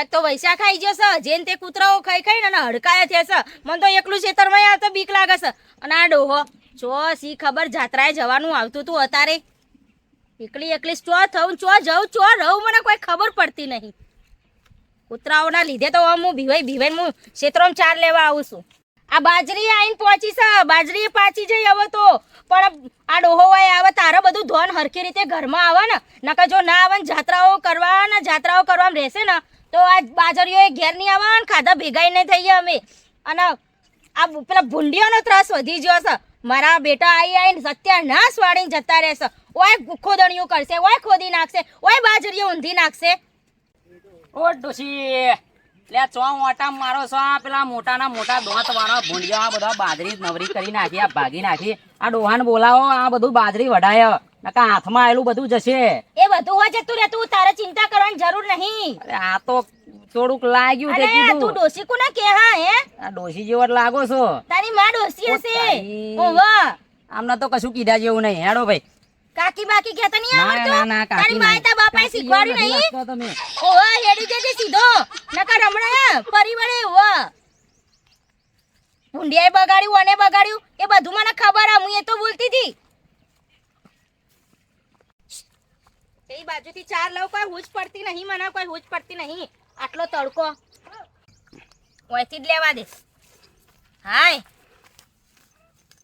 આજ તો વૈશાખ ખાઈ ગયો છે. જેન તે કૂતરાઓ ખાઈ ખાઈને અને હડકાયા થયા છે. મને તો એકલું ખેતરમાં આવતો બીક લાગે અને આ ડોહો ચો સી ખબર જાત્રાએ જવાનું આવતું તું અતારે એકલી એકલી ચો થઉં, ચો જવું ચો રહું, મને કોઈ ખબર પડતી નહીં. કૂતરાઓના લીધે તો હું ભીવાઈ ભીવાઈ હું ક્ષેત્રોમાં ચાર લેવા આવું છું. આ બાજરી આઈને પહોંચી છે. બાજરી પાછી જઈ હવે તો. પણ આ ડોહો હોય આવે, તારે બધું ધોન હરખી રીતે ઘરમાં આવે ને. નકર જો ના આવે ને જાત્રાઓ કરવા ને જાત્રાઓ કરવામાં રહેશે ને તો આ બાજરીઓ એ ઘેર નહીં આવે ને ખાધા ભેગાઈ નહીં થઈએ અમે. અને આ પેલા ભૂંડીઓનો ત્રાસ વધી ગયો છે. મારા બેટા આઈ આઈને સત્યાનાશ વાળીને જતા રહેશે. ઓય ખોદણીઓ કરશે, ઓય ખોદી નાખશે, ઓય બાજરીઓ ઊંધી નાખશે. ઓ ડોસી લે ચો ઓટા મારો છો? પેલા મોટાના મોટા દોંત વાળા ભૂંડિયા બધા બાજરી નવરી કરી નાખી, આ ભાગી નાખી. આ ડોહાને બોલાવો, આ બધું બાજરી વઢાય. નકા હાથમાં આવેલું બધું જશે એ બધું હોય જતું રહેતું તારે ચિંતા કરવાની જરૂર નહીં. અરે આ તો થોડુંક લાગ્યું તે કીધું. તું કીધું કુ ના કે હા? હે આ ડોશી જેવો લાગો છો. તારી માં ડોસી હશે. ઓવા આમને તો કશું કીધા જેવું નહીં. હેડો ભાઈ. કાકી બાકી કહેતા નહીં ના ના ના કાકી તારી માએ તા બાપાએ શીખવાડ્યું નહીં? ઓવા હેડી જજે સીધો. નકા હમણાં પરિવારે વળે ઓવા ભૂંડિયાએ બગાડ્યું અને બગાડ્યું. એ બધું મને ખબર આ હું એ તો બોલતી હતી. એ બાજુથી ચાર લઉં કોઈ હુજ પડતી નહીં મને, કોઈ હુજ પડતી નહીં. આટલો તડકો. ઓયથી જ લેવા દે. હાય.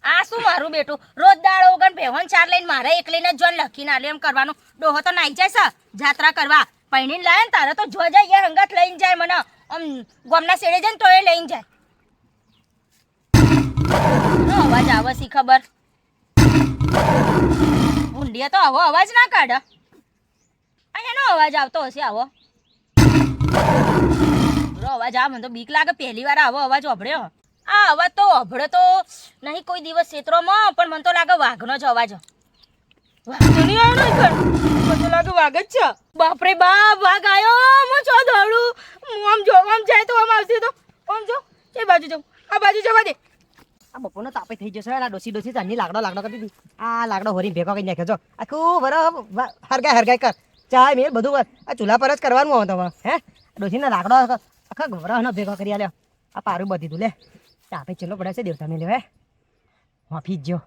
આ શું મારું બેટું? રોજ દાડો ઓગણ ભેવન ચાર લઈને મારે જ જોન લખીને આલે એમ કરવાનું. ડોહો તો નાઈ જાય છે. જાત્રા કરવા. પૈણીને લાવે ને તારે તો જો જાય એ હંગત લઈને જાય મને. આમ ગોમના શેડે જાય ને તો એ લઈને જાય. અવાજ આવે ખબર? ઊંડીએ તો આવો અવાજ ના કાઢે. આ એનો અવાજ આવતો હશે, આવો. અવાજ આ, મને તો બીક લાગે, પહેલી વાર આવો અવાજ અભળ્યો આ અવાજ તો અભળે તો નહીં કોઈ દિવસ ક્ષેત્રોમાં, પણ મને તો લાગે વાઘનો જ અવાજ. લાગે વાઘ જ છે. બાપરે બાપ, વાઘ આવ્યો હું છો દોડું હું આમ જો, આમ જાય તો આમ આવશે તો. આમ જો, એ બાજુ જાઉં આ બાજુ જવા દે. આ બપોરનો તાપે થઈ જશે, આ ડોસી ડોસી તાની લાકડો લાકડો કરી આ લાકડો હોરી ભેગો કરી નાખ્યો છો આખું બરાબર હરગાય હરગાય કર. ચા મેલ બધું આ ચૂલા પર જ કરવાનું આવે તમારે હે? ડોસીના લાકડો આખા ગવરાનો ભેગો કરી આલ્યો. આ પારું બધી તું લે તાપે ચેલો પડે છે દેવતા મેં લેવે માફી જ જો.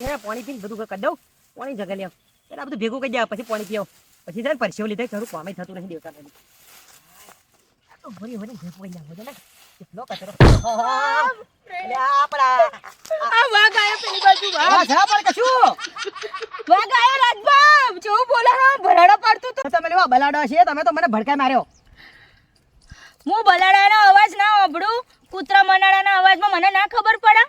એ પાણી પીને બધું કરી દઉં. પાણી જગા લે એટલે આ બધું ભેગું કરી દે પછી પાણી પીઓ. પછી છે ને પરસેવો લીધે ખરું કોમે થતું નથી દેવતા મેં તો ભેગું કરી ને. કેટલો કચરો. આ વાઘ આવ્યો પેલી બાજુ વાઘ. આ પણ કશું? વાઘ આવ્યો રાજબાબ જેવું બોલે હા? ભરાડો પડતું તો તમે લેવા બલાડો છે તમે તો મને ભડકાઈ માર્યો. હું બલાડાનો અવાજ ના સાંભળું. કૂતરા મનાડાના અવાજમાં મને ના ખબર પડે?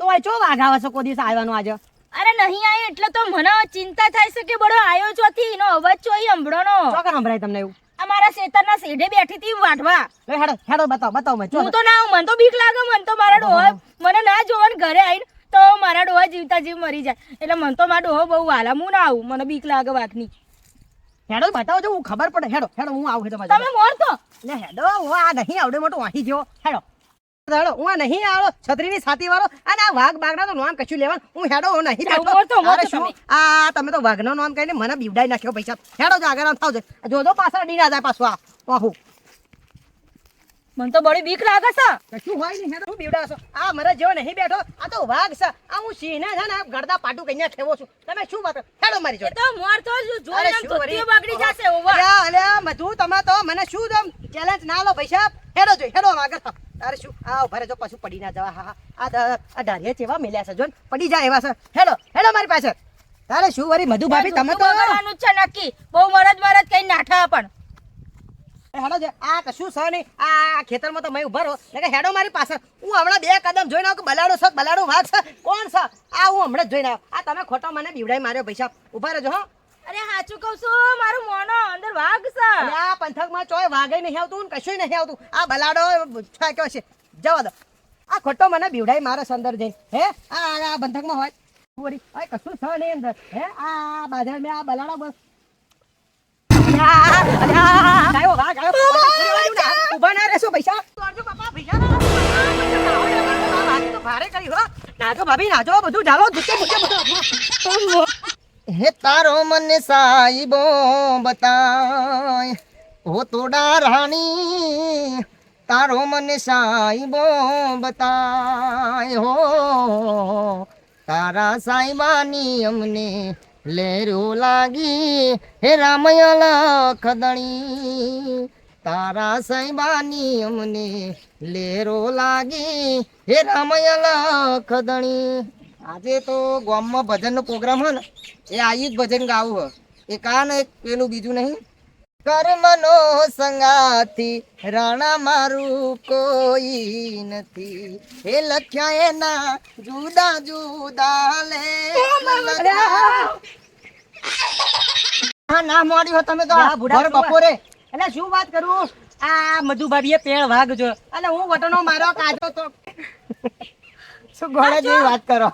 તો આ ચો વાઘ આવે છે કોઈ દિવસ આવ્વાનો આજે? અરે નહીં આય એટલે તો મને ચિંતા થાય છે કે બડો આવ્યો ચોથી એનો અવાજ ચોઈ સંભળાનો ચોકર સંભળાય તમને એવું? અમારા ખેતરના શેઢે બેઠી હતી વાઢવા લે હેડો હેડો બતાવ બતાવ મને હું તો ના આવું મને તો બીક લાગે મને તો મારા ડોહા મને ના જોવાનું ઘરે આવીને તો મારા ડોહા જીવતા જીવ મરી જાય. એટલે મને તો મારા ડોહો બહુ વાલા. હું ના આવું. મને બીક લાગે વાઘની. હેડો બતાવો જો હું ખબર પડે. હેડો હેડો હું આવું તમારે તમે મોર તો લે હેડો હું આ નહીં આવડે મોટો વાહી જેવો હેડો. હેડો હું આ નહીં આવડો. છત્રીની સાતી વાળો અને આ વાઘ બાગના તો નામ કશું લેવાનું? હું હેડો હું નહીં બેઠો. આ તમે તો વાઘનો નામ કહીને મને બીવડાઈ નાખ્યો પૈસા. હેડો જો આગળ થાવ જોજો પાછળ ડીના જાય પાછું આ. વાહુ. મને તો બડી બીક લાગે છે. કશું હોય નહીં શું બીવડાવશો? આ મારા જેવો નહીં બેઠો આ તો વાઘ છે. આ હું સિંહને છે ને ગરદા પાટું કઈ ઠેવો છું. તમે શું વાત હેડો મારી જોડે. તો મોર તો જો- અરે? બગડી જશે ઓવા અલ્યા, મધુ તમે તો મને શું તમ ચેલેન્જ ના લો પૈસા હેડો જોઈ હેડો આગળ. તારે શું? આ ઊભા રહેજો પાછું પડી ના જવા. હા આ આ ડાળીયા જેવા મેલ્યા છે જો પડી જાય એવા છે. હેડો હેડો મારી પાસે. તારે શું વરી મધુ ભાભી તમે તો બગડવાનું જ છે નક્કી. બહુ મરદ મરદ કઈ નાઠા પણ. હેડો છે આ કશું છે નહીં. આ ખેતરમાં તો મેં ઊભા રહો. એટલે હેડો મારી પાસે. હું હમણાં બે કદમ જોઈને આવું કે બલાડો છે બલાડો વાઘ છે. કોણ છે? આ હું હમણાં જ જોઈને આવ્યો આ તમે ખોટો મને બીવડાઈ માર્યો પૈસા. ઊભા રહેજો હો. અરે સાચું કહું છું મારું મોનો અંદર વાઘ છે. આ પંથકમાં ચોય વાઘે નહીં આવતું ને કશું નહીં આવતું. આ બલાડો છાક્યો છે? જવા દો. આ ખોટો મને બીવડાઈ મારે છે અંદર જઈને. હે? આ આ પંથકમાં હોય. કશું છે નહીં અંદર. હે? આ બાજાર મેં આ બલાડો બસ બધું ઢાલો ધૂકે હે તારો મને સાઈબો બતાય. હો તોડા રાણી, તારો મને સાઈબો બતાય. હો તારા સાઈબાની અમને લેરો લાગી, હે રામય ખદણી તારા સાઈબાની અમને લેરો લાગી, હે રામય ખદણી આજે તો ગામમાં ભજનનો પ્રોગ્રામ હોય ને, એ આવી જ ભજન ગાવું હ. એ આ એક પેલું બીજું નહીં. કર્મનો સંગાથી રાણા મારું કોઈ નથી. એ લખ્યા એના જુદા જુદા લે. હા ના તમે તો ભર બપોરે. એટલે શું વાત કરું? આ મધુભાભીએ પેળ વાગજો જો. એટલે હું વટનો મારો કાજો તો. શું ગોળા જેવી વાત કરો?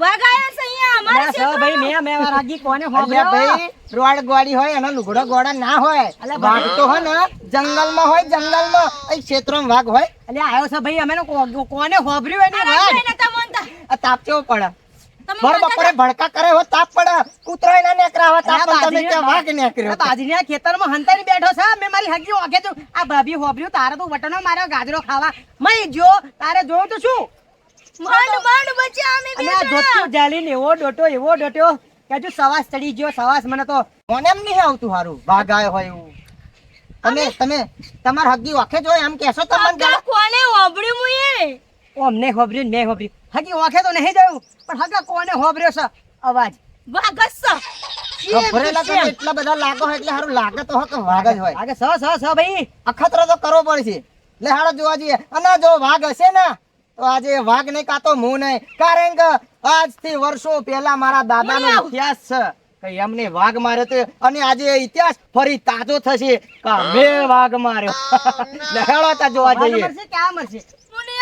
વગાયા છે અહીંયા અમારે અલ્યા ભાઈ મેં મેં રાગી કોને અલ્યા ભાઈ રોડ ગોળી હોય એનો લુગડો ગોળા ના હોય. વાઘ તો હોય ને જંગલમાં હોય જંગલમાં. અહીં ક્ષેત્રમાં વાઘ હોય. એટલે આવ્યો છે ભાઈ અમે કોને હોભર્યું એની તાપ કેવો પડે? ભર બપોરે ભડકા કરે હો તાપ પડે. કૂતરો ના નેકરા હોય તાપ તમે બાજરીના વાઘ નેકર્યો? આ ખેતરમાં હંતાઈ બેઠો છે મેં મારી હગી ઓકે તો આ ભાભી હોભર્યું તારે તો વટનો માર્યો ગાજરો ખાવા. મય જો તારે જોયું તો શું? માંડ માંડ બચ્યા અમે અને આ ધોતિયો જાલીને એવો ડોટો એવો ડોટ્યો કે હજુ સવાસ ચડી ગયો સવાસ મને તો મને એમ નહીં આવતું હારું. વાઘ આવ્યો હોય એવું. તમે તમે તમાર હગી વાખે જો એમ કેશો તમને કોને ઓબળ્યું મુએ ઓમ ને મેં હોભર્યું હગી ઓખે તો નહીં જયું પણ હગા કોને હોભર્યો છે? અવાજ. વાગસ ગભરેલા તમે એટલા બધા લાગો એટલે હારું લાગે તો વાઘ જ હોય. આગે સ સ સ ભાઈ અખતરો તો કરવો પડશે. લે હાડો જોવા જઈએ. અને જો વાઘ હશે ને આજે વાઘ નહીં કાતો હું નહીં. કારણ કે આજથી વર્ષો પહેલા મારા દાદાનો. ઇતિહાસ છે કે એમને વાઘ માર્યો તો અને આજે ઇતિહાસ ફરી તાજો થશે કે મેં વાઘ માર્યો. લે હેડો તા જોવા જઈએ. ક્યાં મરશે? મુને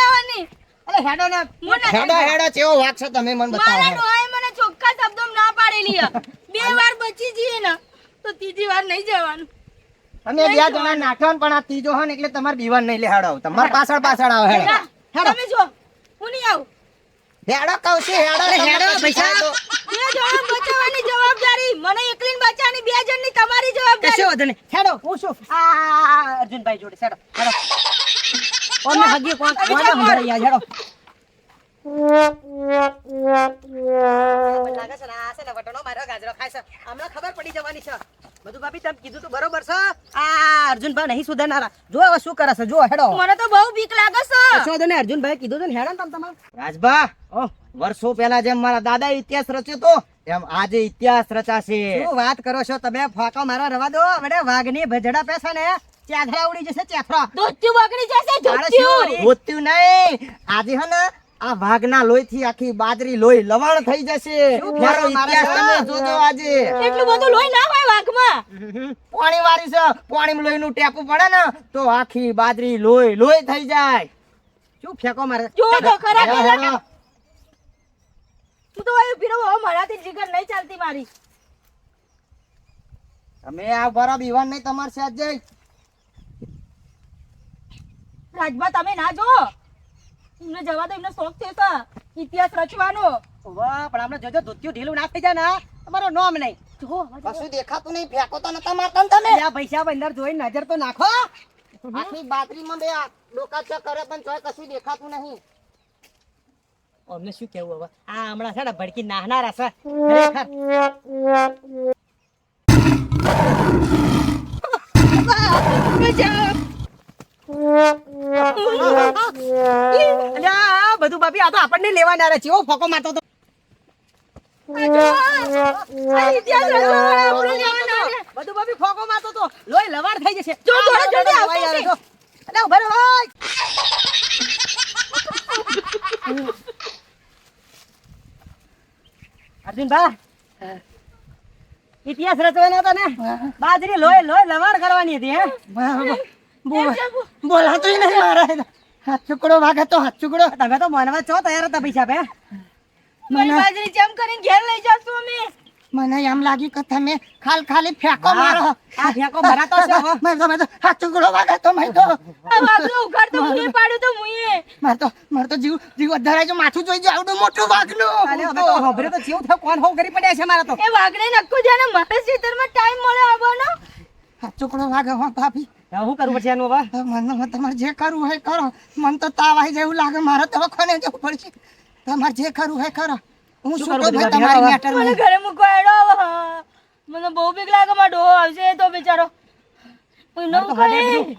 હેડો ને. હેડો હેડો. ચેવો વાઘ છે તમે મને બતાવો. મારા મને ચોખ્ખા શબ્દોમાં ના પાડેલી બે વાર બચી જઈએ ને તો ત્રીજી વાર નહીં જવાનું. અમે બે જણા નાઠવાન પણ આ ત્રીજો એટલે તમારે બીવાન નહીં લેહાડો તમારે પાછળ પાછળ આવે હેડો. ના, તમે જો હું નહીં આવું. હેડો કહું છું હેડો હેડો, પૈસા. બે જણા બચાવવાની જવાબદારી મને એકલીને બચાવવાની બે જણની તમારી જવાબદારી. કશો વધુ નહીં. હેડો હું શું? આ, અર્જુનભાઈ જોડે હેડો હેડો. ઓમને હગી કોણ સંભળાઈ આ હેડો. લાગે છે ને આ છે ને વટણો માર્યો ગાજરો ખાય છે. હમણાં ખબર પડી જવાની છે. બધું ભાભી તમે કીધું તું બરોબર છે? આ અર્જુનભાઈ નહીં સુધારનારા. જો હવે શું કરે છે જો હેડો. મને તો બહુ બીક લાગે છે. કશો વધુ અર્જુનભાઈ કીધું હતું ને હેડો તમે તમારે. રાજભા ઓહ, વર્ષો પહેલા જેમ મારા દાદા ઇતિહાસ રચ્યો તો એમ આજે ઇતિહાસ રચાશે. શું વાત કરો છો? તમે ફાકો મારા રવા દો. વડે વાઘની ભજડા પેસા ને ચાથરા ઉડી જશે ચાથરા. ધોતિયું બગડી જશે ધોતિયું નહીં. આજે હે ને આ વાઘના લોહીથી આખી બાજરી લોહી લવાણ થઈ જશે. મારો ઇતિહાસ તમે? જોજો આજે. એટલું બધું લોહી ના હોય વાઘમાં? પાણી વારી છે પાણીમાં લોહીનું ટેપું પડે ને તો આખી બાજરી લોહી લોહી થઈ જાય. શું ફેંકો મારે? જો તો ખરા હેડો, હું તો હવે પીરો હવે મારાથી જીગર નહીં ચાલતી મારી. તમે આ બરાબર ઈવાન નહીં તમારે સાથ જઈ. રાજભા તમે ના જો. એમને જવા દો એમને શોખ છે તો ઇતિહાસ રચવાનો વાહ પણ આપણે જોજો ધોતિયું ઢીલું ના થઈ જાય ને તમારો નોમ નહીં કશું દેખાતું નહીં ફેંકો તો નતા મારતા તમે આ પૈસા બંદર જોઈ નજર તો નાખો આખી બાતરીમાં બે આ ડોકાચા કરે પણ તોય કશું દેખાતું નહીં અમને શું કેવું હવે આ હમણાં છે ને ભડકી નાહનારા છે ખરેખર. આ બધું બાપી આ તો આપણને લેવાના રે ચેવો ફોકો મારતો તો. બધું બાપી ફોકો મારતો તો લોહી લવાડ થઈ જશે. જો, આવતો ઊભા રહો, ઇતિહાસ રચવાનો હતો ને? બાજરી લોહી લોહી લવાડ કરવાની હતી હે? બોલાતું નહીં મારા. હાથ ચુકડો વાગે તો હાથ ચુકડો. તમે તો મનવા છો તૈયાર હતા પૈસા બે બાજરી જેમ કરીને ઘેર લઈ જાશું અમે. મને એમ લાગી કે તમે ખાલ ખાલી ફેંકો મારો. આ ફેંકો ભરાતો છે મેં તમે તો હાથ ચુકડો વાગે તો મેં તો આ વાગલો ઉઘાડ તો મુએ પાડ્યું તો મુએ મારે તો મારે તો જીવ જીવ અધરાય જો માથું જોઈ જો આવડું મોટું વાઘનું. અરે હવે તો હોભળ્યું તો જીવ થા કોણ હો કરી પડ્યા છે મારા તો. એ વાગડે નક્કો જાને મારા ખેતરમાં ટાઈમ મળે આવવાનો? ચોકડો વાગે હો ભાભી. હું કરું પછી એનું હવે? હવે મને તમારે જે કરવું હોય કરો. મને તો તાવ આવી જાય એવું લાગે મારે દવાખાને જવું પડશે. તમારે જે કરવું હોય કરો. હું શું કરું ભાઈ તમારી મેટર મને ઘરે મૂકો એડો મને બહુ બીક લાગે માં ડો આવશે તો બિચારો. તો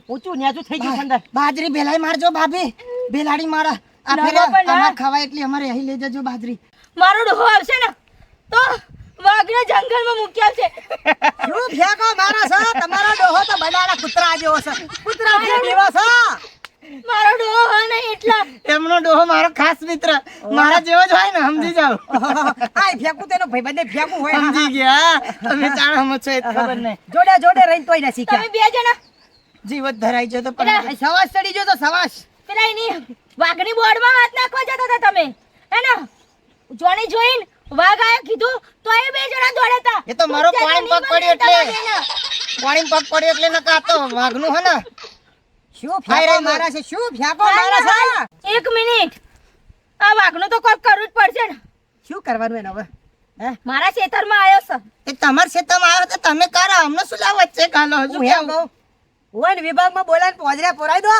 ઊંચું ન્યાચું થઈ ગયું અંદર. બાજરી ભેલાઈ મારજો ભાભી. ભેલાડી મારા. આ ફેરે અમાર ખાવા એટલી અમારે અહીં લઈ જજો બાજરી. મારો ડોહો આવશે ને તો વાઘને જંગલમાં મૂક્યા છે. શું ફેંકો મારા છે તમારો ડોહો તો બનાના કૂતરા જેવો છે. કૂતરા જેવો છે મારો ડોહો હોય ને એટલા એમનો ડોહો મારો ખાસ મિત્ર. મારા જેવો જ હોય ને સમજી જાવ. આ ફેંકું તેનો ભાઈબંધે ફેંકું હોય સમજી ગયા. તમે જાણો હમ છો એ ખબર નહીં. જોડે જોડે રહીને તોય ના તમે બે જણા? જીવત ધરાઈ ગયો તો પણ સવાસ ચડી ગયો તો સવાસ. પેલા એની વાઘની બોર્ડમાં હાથ નાખવા જતા હતા તમે. હે ને? જોણી જોઈને વાઘ આયો કીધું તો એ બે જણા દોડે તા. એ તો મારો પાણી પગ પડ્યો એટલે. પાણી પગ પડ્યો એટલે ન કાતો તો વાઘનું હે ને. શું ફાયરા મારા છે? શું ફ્યાકો મારા છે? એક મિનિટ. આ વાઘનું તો કોક કરવું જ પડશે ને. શું કરવાનું એને હવે? હે? મારા ખેતરમાં આવ્યો છે. એ તમારા ક્ષેત્રમાં આવ્યો તો તમે કરો. અમને શું લાવ વચ્ચે કાલો હજુ હું કહું વન વિભાગમાં બોલાવીને પોજરા પોરાઈ દો.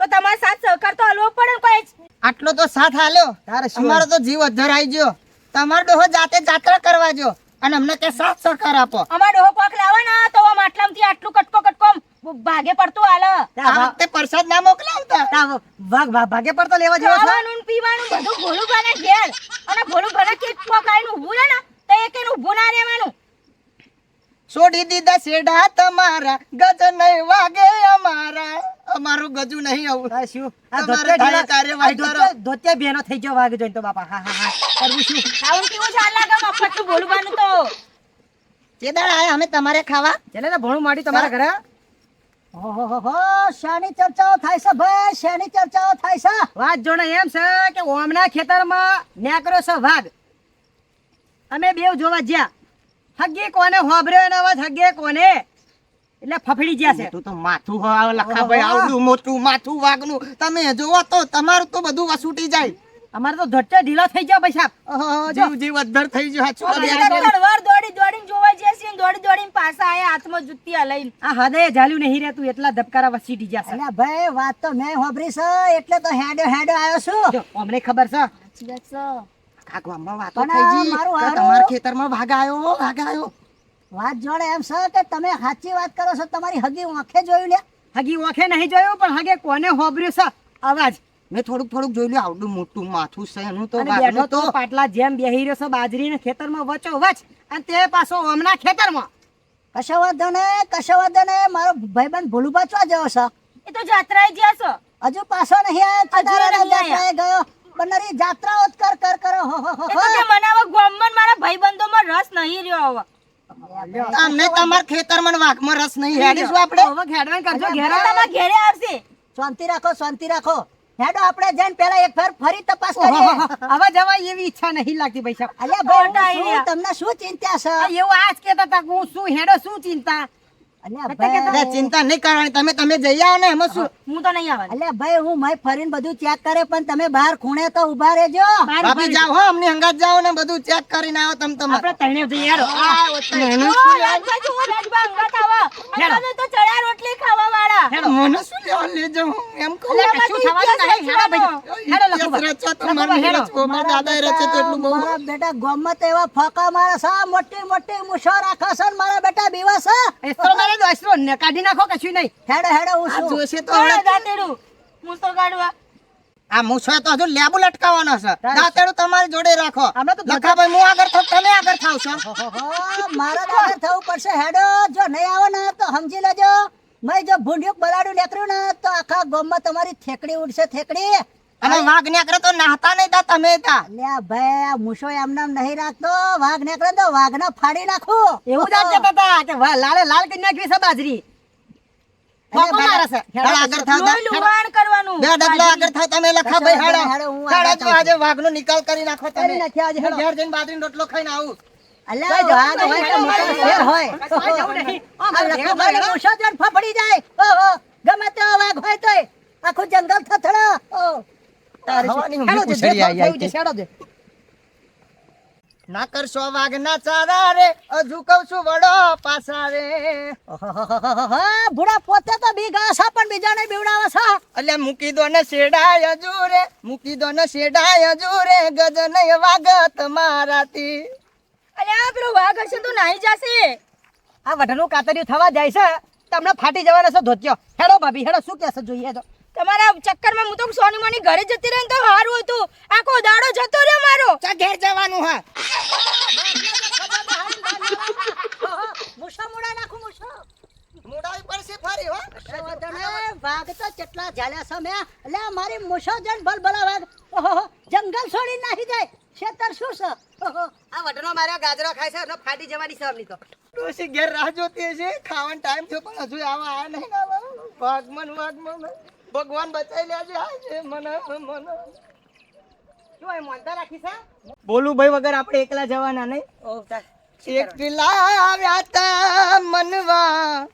તો તમારા સાથ સહકાર તો હલવો પડે ને કોઈ. આટલો તો સાથ હાલ્યો તારે અમારો તો જીવ ધરાઈ ગયો. તમારો ડોહો જાતે જાત્રા કરવા જો અને અમને કે સાથ સહકાર આપો. અમાર ડોહો કોક લાવે ને તો આમ આટલામથી આટલું કટકો કટકો ભાગે પડતું હાલે. આ વખતે પ્રસાદ ના મોકલાવતા. તા વાઘ ભા- ભાગે પડતો લેવા જેવો છે? ખાવાનું ને પીવાનું બધું ભોલું ભાને ઘેર. અને ભોલું ભાને કે પોકાઈને ઊભું રહે ને તો એક એનું ઊભું ના રહેવાનું. છોડી દીધા શેઢા તમારા ગજ નહીં વાગે અમારા. અમારું ગજુ નહીં આવું. હા શું? આ ધોતિયા કાર્યવાહી કરો. ધોતિયા- બેનો થઈ ગયો વાગ જોઈને તો બાપા. હા હા હા. કરવું શું? ખાવાનું કેવું ચાલ લાગે મફતનું ભોલું બોલવાનું તો. ચેદાડ આયા અમે તમારે ખાવા. ચાલે ને ભણું માડી તમારા ઘરે? ઓહોહોહો, શાની ચર્ચાઓ થાય છે ભાઈ? શાની ચર્ચાઓ થાય છે? વાત જોણે એમ છે કે ઓમના ખેતરમાં નેકરો છે વાઘ. અમે બેવ જોવા જ્યાં. હગે કોને અવાજ? હગે કોને? એટલે ફફડી જ્યાં છે. તું તો માથું હો આ લખાભાઈ આવડું મોટું માથું વાગનું. તમે જોવો તો તમારું તો બધું વસૂટી જાય. અમારે તો ધટ્ટે ઢીલો થઈ ગયો ભાઈ સાહેબ. જીવ જીવ અધર થઈ ગયો સાચું તલવાર દોડી દોડીને જોવા જઈએ છીએ દોડી દોડીને પાછા આયા હાથમાં જુત્તી લઈને. આ હદે જાલ્યું નહીં રહેતું એટલા ધબકારા વસીટી ગયા છે. અલ્યા ભાઈ વાત તો મેં હોભરી છે એટલે તો હેડો હેડો આવ્યો છું. અમને ખબર છે. ગામમાં વાતો થઈ ગઈ. તમારા ખેતરમાં વાઘ આવ્યો વાઘ આવ્યો વાત જોડે એમ છે કે તમે સાચી વાત કરો છો તમારી હગી આંખે જોયું લે હગી ઓખે નહીં જોયું પણ હગે કોને હોબર્યું છે? અવાજ મેં થોડુંક થોડુંક જોઈ લ્યું આવડું મોટું માથું છે એનું તો બેઠો તો પાટલા જેમ બેહી રહ્યો છે બાજરીના ખેતરમાં વચો વચ અને તે પાછો ઓમના ખેતરમાં. કશો વાંધો ને કશો વાંધો ને મારો ભાઈબંધ ભોલું બાચવા જવો છે. એ તો જાત્રાએ ગયા છો. હજુ પાછો નહીં આવ્યો જાત્રાએ ગયો? બનારી જાત્રાઓ કર કર કરો હો હો હો એ તો કે મને હવે ગોમન મારા ભાઈબંધોમાં રસ નહીં રહ્યો હવે અમને તમારા ખેતરમાં ને વાઘમાં રસ નહીં હેડીશું આપણે. હવે ખેડવાન કરજો તો તમાર ઘેરે આવશે. શાંતિ રાખો શાંતિ રાખો. હેડો આપણે જઈને પેલા એક ફેર ફરી તપાસ કરીએ. હવે જવા એવી ઈચ્છા નહીં લાગતી ભાઈ સાહેબ અલ્યા. તમને શું ચિંતા છે? એવું આજ કેતા હતા હું શું હેડો શું ચિંતા? અલ્યા ચિંતા નહીં કરવાની. તમે તમે જઈ આવો ને એમાં શું? હું તો નહીં આવવાની. અલ્યા ભાઈ હું માય ફરીને બધું ચેક કરે પણ તમે બહાર ખૂણે તો ઊભા રહેજો. બહાર જાવ હો અમને હંગાત જાવ ને બધું ચેક કરીને આવો તમે તમારે આપણે તણે જઈએ શું લેવા- રાજભા જુઓ, રાજભા અંગાત આવો. તમે તો ચણા રોટલી ખાવા વાળા મને શું લેવા લેજો? હું એમ કહું. અલ્યા, કશું થવાનું નહીં. હેડો ભાઈ. હેડો લખો રચો તો મારે હેડો. મારા દાદા રચે તો એટલું બહુ. મારા બેટા ગામમાં તો એવા ફકા મારા સા મોટી મોટી મૂછો રાખે છે મારા બેટા બીવા છે એસરો દોસ્તો ને કાઢી નાખો કશું નહીં? હેડો હેડો હું શું જોશે તો હવે. દાંતેડું? મૂસો કાઢવા. આ મૂછો તો હજુ લેબુ લટકાવવાનો છે. દાંતેડું તમારી જોડે રાખો. આપણે તો લખાભાઈ હું આગળ થાવ તમે આગળ થાવ છો. મારા તો આગળ થવું પડશે. હેડો જો નહીં આવો ને તો સમજી લેજો. મેં જો ભૂંડિયું બલાડું નીકળ્યું ને તો આખા ગામમાં તમારી થેકડી ઉડશે થેકડી. અને વાઘ નીકળે તો નાહતા નહીં તા તમે તા. લે ભાઈ આ મૂછો એમને નહીં રાખતો. વાઘ નીકળે તો વાઘને ફાડી નાખો. એવું જ આ કહેતા કે લાલે લાલ કરી નાખવી છે બાજરી. આજે નિકાલ કરી નાખો તમે. આજે, ઘેર જઈને બાજરીનો રોટલો ખાઈને આવું. વાઘ હોય ગમે વાઘ આખું જંગલ થથડો ઓહ. કરશો વાઘ. ના ચારા રે. હજુ કઉ છું વડો પાછા રે. ભૂડા પોતે તો બીગા છે પણ બીજાને બીવડાવે છે. એટલે મૂકી દો ને શેડાય હજુ રે. મૂકી દો ને શેડાય હજુ રે. ગજ નહીં વાગત મારાથી અલ્યા પેલો વાઘ હશે તો નાહી જશે. આ વઢનું કાતરિયું થવા જાય છે. તમને ફાટી જવાના છે ધોત્યો. હેડો ભાભી હેડો શું કહેશે? જોઈએ તો. તમારા ચક્કરમાં હું તો સોની મોની ઘરે જતી રહી તો સારું હતું. આખો દાડો જતો રહ્યો મારો. ચા ઘેર જવાનું હા. મૂછો મુડા નાખું મુડા ઉપર પડશે ફરી હો. વાઘ તો કેટલા ઝાલ્યા છે મેં. એટલે મારી મૂછો જન ભલ વાઘ. ઓહો, જંગલ છોડી નાખી જાય. ખેતર શું છે? આ વઢનો માર્યો ગાજરો ખાય છે એટલે ફાટી જવાની છે અમની તો. ઘેર રાહ જોતી છે ખાવાનો ટાઈમ થયો પણ હજુ આવા આયા નહીં ને આવા. ભગવાન બચાવી લેજે. આજે મને મને. શું એ મોનતા રાખી છે બોલું ભાઈ વગર આપણે એકલા જવાના નહીં. ઓ એકલા આવ્યા તા મનવા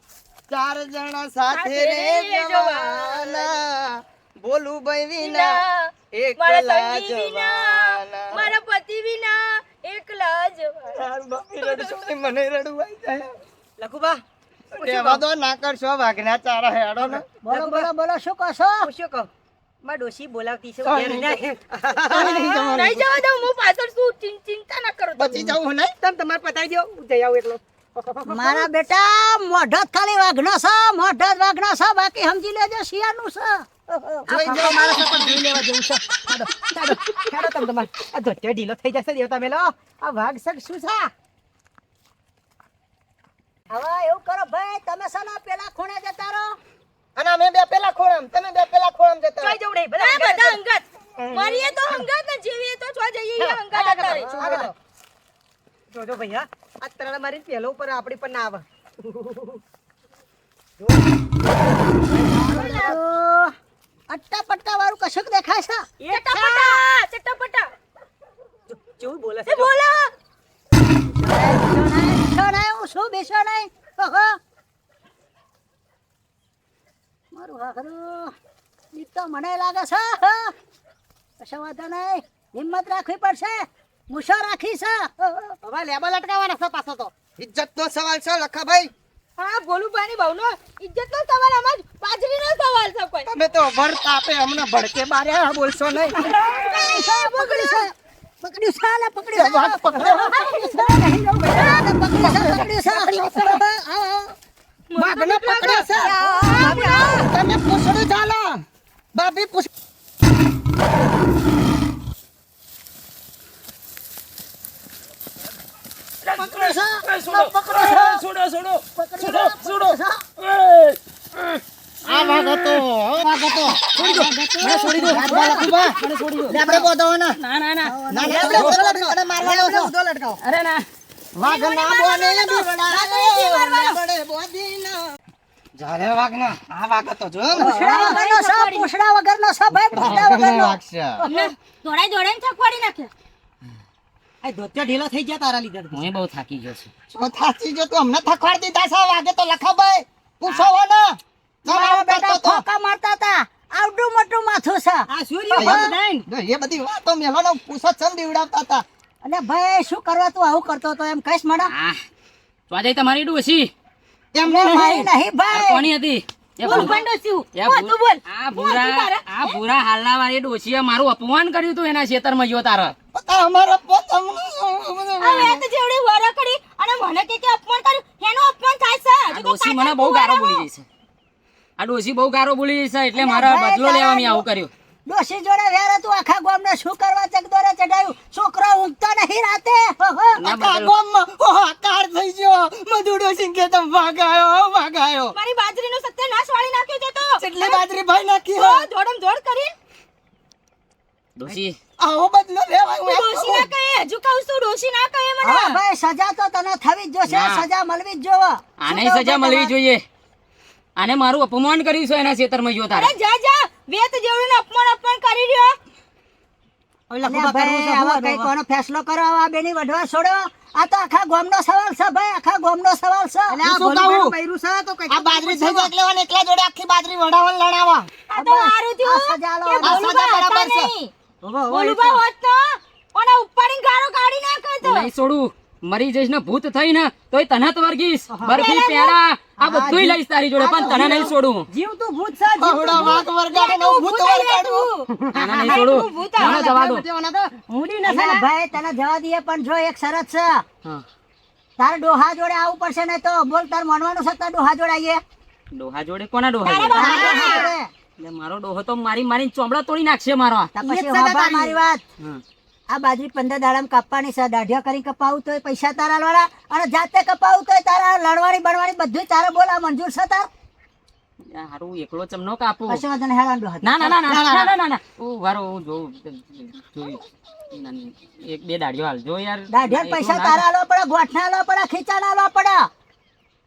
ચાર જણા સાથે રે જવાના. બોલું ભાઈ વિના એકલા જવાના. મારા પતિ વિના એકલા જવાના. મને રડવા આવી જાય. લખુબા રહેવા દો ના કરશો વાઘના ચારા હેડો ને. બોલો બોલો બોલો શું કહો છો? શું કહો? માં ડોશી બોલાવતી છે નહીં. નહીં જવા દઉં હું પાછળ શું ચિંતા ના કરો બચી હું નહીં? તમે તમારે પતાવી દો હું જઈ આવું એકલો. મારા બેટા મોઢો જ ખાલી વાઘનો છે મોઢો જ વાઘનો છે બાકી સમજી લેજો શિયાળનું છે. ઢીલો થઈ જશે દેવતા મેલો. આ વાઘ છે શું છે? હવે એવું કરો ભાઈ તમે પેલા ખૂણે જતા રહો. અને અમે બે પેલા ખોળામ તમે બે પેલા ખોળામ જતા રહો. જોઈ જવું નહીં આ બધા બધા અંગત મરીએ તો અંગત ને જીવીએ તો છો જઈએ અંગત હતા રે. જોજો ભૈયા આ ત્રણ મારી પહેલો ઉપર આપણી પણ ના આવે અટ્ટા પટ્ટા વાળું કશુંક દેખાય છે? ચટાપટા ચટાપટા. કેવું બોલે છે. બોલો. શું બેસો નહીં ઓહો. મારું હાકરું ઈ તો મને લાગે છે કશો વાંધો નહીં. હિંમત રાખવી પડશે. મૂછો રાખી છે. હવે લેબલ અટકાવવાના છે પાછો તો. ઇજ્જત નો સવાલ છે લખાભાઈ. હા ભોલુભાઈ ની બહુનો ઇજ્જત નો સવાલ અમાર બાજરી નો સવાલ છે કોઈ. તમે તો ભર તાપે હમણાં ભડકે બાર્યા બોલશો નહીં. છે, પકડ્યું છે. પકડ્યું. વાત પકડો. પકડ્યું છે, નહીં જવું ભાઈ. લે, પકડ્યું પકડ્યું છે. આવો, આવો. વાઘને પકડ્યો છે છોડો છોડો છોડો છોડો પૂછ આ વાઘ હતો વાઘ હતો છોડી દો હાથ બાળક ઊભા. લે, આપણે બોધાવાના. ના ના ના ના, આપણે ઉધો લટકાવો. મારવાનો છે. અરે ના વાઘ ના બોને બીવડાવે, લેબડે બોધીને. જ્યારે વાઘ ના આ વાઘ હતો જો ને. વગરનો છે, પૂંછડા વગરનો છે, ભાઈ, પૂંછડા વગરનો. વાઘ છે અમને દોડાઈ દોડાઈને થકવાડી નાખ્યા આ ધોતિયો ઢીલો થઈ ગયા તારા લીધે હું બહુ થાકી ગયો છું થાકી ગયો જો અમને થકવાડ દીધા છે વાગે તો લખાભાઈ પૂછો હો ને મારા બેટા ફોકા મારતા હતા. આવડું મોટું માથું છે. આ શું રહ્યું એ બધી વાતો મેલો પૂછો ચમ દીવડાવતા હતા. અને ભાઈ શું કરવા તું આવું કરતો તો એમ કહીશ મેડમ તો આજે તમારી ડોસી એમને મારી નહીં. ભાઈ. કોની હતી? તારે. મારું અપમાન કર્યું ગયો તો જેવડી વરા કરી અને મને કે કે અપમાન કર્યું. એનું અપમાન થાય છે. આ હજુ તો ડોશી કાકા મને બહુ ગારો. બોલી જશે આ ડોસી બહુ ગારો બોલી છે એટલે મારા ભાઈ, બદલો લેવા મેં આવું કર્યું. ડોસી જોડે વેર તું આખા ગામને શું કરવા ચકદોરે ચડાયું છોકરો ઊંઘતો નહીં રાતે. આખા. ગામમાં ઓહાકાર થઈ ગયો. મધુડો સિંહ કે તમ ભાગાયો ભાગાયો મારી બાજરીનો સત્યાનાશ વાળી નાખ્યો છે તો. એટલે બાજરી ભાઈ નાખી હો. જોડમ જોડ કરી. ડોસી આવો બદલો લેવા હું ડોસી ના કહું. કહે હજુ કહું છું ડોસી ના કહે મને. હા. ભાઈ સજા તો તને થવી જ જોશે સજા મળવી જ જોવા. આને સજા મળવી જોઈએ. આને મારું અપમાન કર્યું છે એના છેતરમાં જો તારે. જા જા. વેત જેવડીને અપમાન અપમાન કરી રહ્યો. બાજરી એકલા જોડે આખી બાજરી વઢાવન લડાવા. તો હારું થયું આ સજા બરાબર છે. બોલુબા હોત તો ઓના ઉપાડીને ગારો છોડું. મરી જઈશ ને ભૂત થઈ ને તોય તને તો વર્ગીશ બરફી પેડા આ બધું લઈશ તારી જોડે પણ તને નહીં છોડું. જીવ તું ભૂત છે જીવડા તું નો વરગાડે ને ભૂત વરગાડું તને નહીં છોડું. ભૂત મને જવા દો. મૂડી ન થાય ભાઈ તને જવા દઈએ પણ જો એક શરત છે. તાર ડોહા જોડે આવું પડશે ને તો બોલ તાર માનવાનું છે તાર ડોહા જોડે આઈએ ડોહા જોડે કોના ડોહા જોડે? મારો ડોહો તો મારી મારી ચોમડા તોડી નાખશે મારો. તો મારી વાત. આ બાજરી પંદર દાડામાં કાપવાની છે. દાઢિયા કરી કપાવું તો પૈસા તારા લડવાના અને જાતે કપાવું તો તારા લડવાની બળવાની બધું તારે બોલ આ મંજૂર છે તાર? હારું એકલો ચમનો કાપું. કશો વાંધો નહીં હેરાન ના ના ના ના ના ના ના ના. હું વારો હું જોઉં જોઈ ના, ના. એક બે દાડીઓ હાલ. યાર દાઢિયા પૈસા તારા આલવા પડે ગોઠના આલવા પડે ખીચાના આલવા પડે.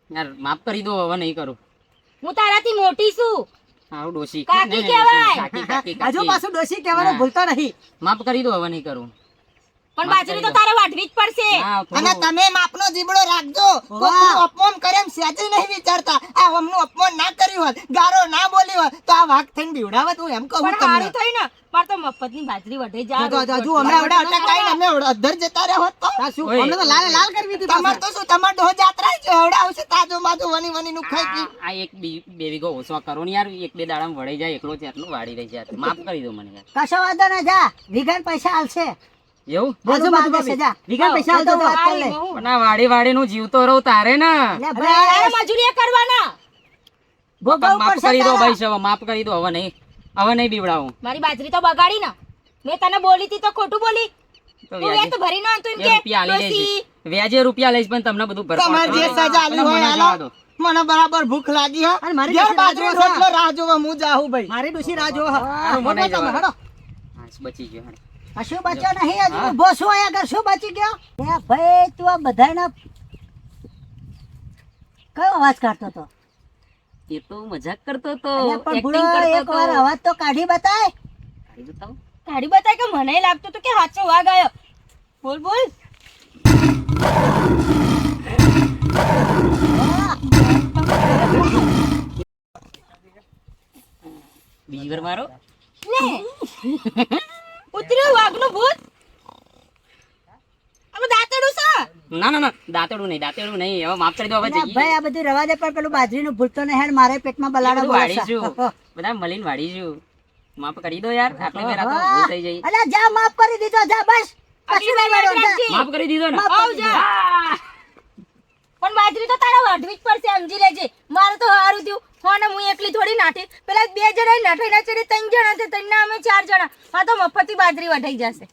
યાર માફ કરી દો હવે નહીં કરું. હું તારાથી મોટી છું. આવું ડોસી કાકી કહેવાય. હજુ પાછું ડોસી કહેવાનું ભૂલતો નહીં. માફ કરી દો હવે નહીં કરું. પણ બાજરી તો તારે વાઢવી જ પડશે. અને તમે માપનો જીબડો રાખજો. કોકનું અપમાન કરે સેજે નહીં વિચારતા. આ હમનું અપમાન ના કર્યું હોત ગારો ના બોલી હોત તો આ વાઘ થઈને બીવડાવત હું એમ કહું તમને. સારું થઈ ને. મારે તો મફતની બાજરી વઢાઈ જો, જો, જો, જો, હમણાં હમણાં અટકાઈને અમે અધર જતા રહે હોત તો. શું? અમને તો લાલ લાલ કરવી હતી તમાર તો શું તમાર ડોહ જાત્રા છે હવડા આવશે તાજો માજો વની વની નું ખાઈ પી. આ એક બી- બે વીઘો ઓછો કરો ને યાર એક બે દાડામાં વળી જાય એકલો છે નું વાળી રહી જાય. માફ કરી દો મને કશો વાંધો ના જા. વિઘન પૈસા આલશે. એવું? બોલું બધું બાંધે જા. વિઘન પૈસા હાલ તો. વાત લે. પણ આ વાડી વાડી નું જીવતો રહું તારે ને. લે મજૂરી કરવાના. ભોગવવું માફ કરી દો ભાઈ સાહેબ, માફ કરી દો હવે નહીં. હવે નહીં બીવડાવું. મારી બાજરી તો બગાડી ને મેં તને બોલી તી તો ખોટું બોલી. તું વ્યાજે- એ તો ભરી ન તું કે રૂપિયા લઈશ વ્યાજે રૂપિયા લઈશ પણ તમને બધું ભરપાઈ તમારે જે સજા આલી મને હોય આલો મને બરાબર ભૂખ લાગી હો. અને મારી ઘેર રાહ જોવા. હું. જાઉં ભાઈ. મારી ડુસી રાહ જોવા. હા, બચી ગયો હેડો. કશું બચ્યો નહીં? હજુ ઊભો છું અહીંયા આગળ. શું બચી ગયો? એ ભાઈ તું આ બધાના કયો અવાજ કાઢતો હતો? એ તો મજાક કરતો તો પણ ભૂલો કરતો એક વાર તો. અવાજ તો કાઢી બતાય. કાઢી બતાવો. કાઢી બતાય કે મને લાગતું હતું કે હાચો વાઘ આવ્યો. બોલ બોલ. બીજી વાર મારો. ઉતર્યું વાઘનું ભૂત. આમાં છે? ના ના ના દાંતેડું નહીં દાંતેડું નહીં. હવે માફ કરી દો હવે ભાઈ આ બધું રવા દે પણ પેલું બાજરીનું ભૂલતો નહીં હેડ મારે પેટમાં બલાડો વાળીશું. બધા મળીને વાળીશું. માફ કરી દો યાર આટલી વાર તો ભૂલ થઈ જાય. અલ્યા જા માફ કરી દીધો જા બસ. કશું નહીં. માફ કરી દીધો ને. આવ જા પણ બાજરી તો તારા વાઢવી જ પડશે, સમજી લેજે. મારે તો હારું થયું. ફોન હું એકલી થોડી નાઠી પેલા બે જણા નાઠાઈ ના ચડે ત્રણ જણા છે, ત્રણ અમે ચાર જણા. હા તો મફતી બાજરી વઢાઈ જશે.